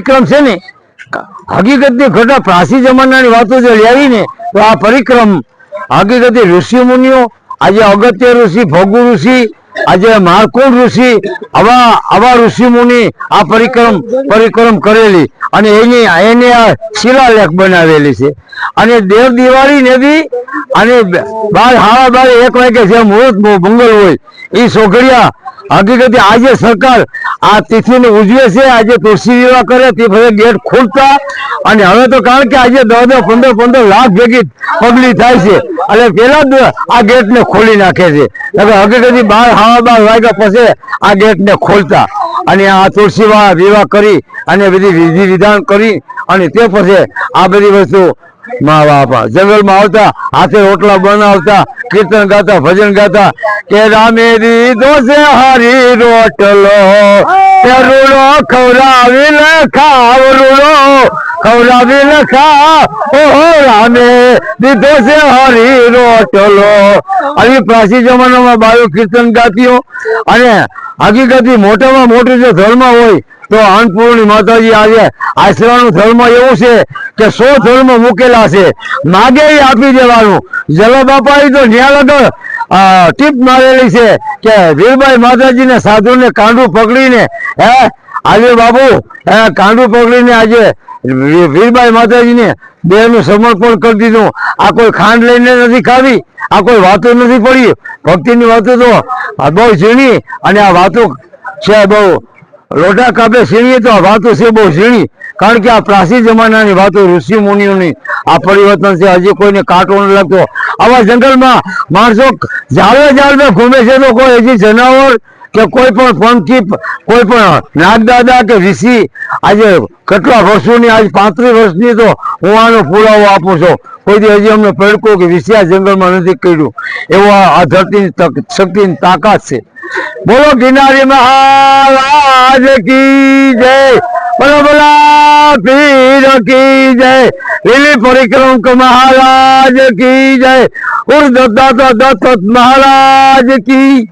પરિક્રમ છે ને, હકીકતની ઘટા પ્રાચી જમાનાની વાતો જો લેવી ને, તો આ પરિક્રમ હકીકતે ઋષિ મુનિઓ, આજે અગત્ય ઋષિ, ભોગુ ઋષિ, આજે મારકુંડ ઋષિ, આવા આવા ઋષિ મુનિ આ પરિક્રમ પરિક્રમ કરેલી અને એની, એને આ શિલાલેખ બનાવેલી છે. અને દેવ દિવાળી ને બી અને બાર હાળા બાર એક વાગે જે મુહૂર્ત મંગળ હોય એ સોગડિયા હકીકતે આજે સરકાર આ તિથિને ઉજવે છે, આજે તુલસી વિવાહ કરે, તે પછી ગેટ ખોલતા અને હવે તો કારણ કે આજે દસ દસ પંદર પંદર લાખ ભેગી પગલી થાય છે, એટલે પેલા આ ગેટને ખોલી નાખે છે. એટલે હકીકતે બાર હાવા બાર વાગ્યા પછી આ ગેટને ખોલતા અને આ તુલસી વિવાહ કરી અને બધી વિધિ વિધાન કરી અને તે પછી આ બધી વસ્તુ માં બાપા જંગલમાં આવતા, હાથે રોટલા બનાવતા, કીર્તન ગાતા, ભજન ગાતા, કે રામે દીધો છે હરી રોટલો રૂડો ખવડાવી ને ખાવ રૂડો, ખવડાવી ને ઓહો રામે દીધો છે હરી રોટલો. આવી પ્રાચીન જમાનામાં બાયો કીર્તન ગાતીઓ અને હકીકતી મોટામાં મોટી જો ધર્મ હોય, તો અન્નપૂર્ણી માતાજી આજે આશરાનું ધર્મ એવું છે કે સો ધર્મ મૂકેલા છે. માગે આપી દેવાનું. જલા બાપાએ તો ન્યા લગર ટીપ મારેલી છે કે વીરભાઈ માતાજીને સાધુને કાંડું પકડીને, હે, આજે બાબુ, હે, કાંડું પકડીને આજે વીરભાઈ માતાજીને બેનું સમર્પણ કરી દીધું. આ કોઈ ખાંડ લઈને નથી ખાવી? આ કોઈ વાતો નથી પડી. ભક્તિની વાતો તો આ બહુ ઝીણી અને આ વાતો છે બહુ લોટા કાપે સીણીએ તો આ વાતો છે બહુ ઝીણી. કારણ કે આ પ્રાચીન જમાનાની વાતો ઋષિ મુનિઓની આ પરિવર્તન છે. હજી કોઈને કાંટો ન લાગતો. આવા જંગલમાં માણસો ઝાડવે ઝાડવે ઘૂમે છે તો કોઈ હજી જનાવર કે કોઈ પણ પંખી, કોઈ પણ નાગદાદા કે ઋષિ આજે કેટલા વર્ષોની, આજ પાંત્રીસ વર્ષની તો હું આનો પુરાવો આપું છું. કોઈ દી હજી અમને પડકો કે ઋષિ જંગલમાં નથી કર્યું. એવો આ ધરતીની તક- શક્તિની તાકાત છે. બોલો ગિરનારી મહારાજ કી જય? બોલો, બોલા, પીર મહારાજ કી જય? ઉર્દ દત્ત દત્ત મહારાજ કી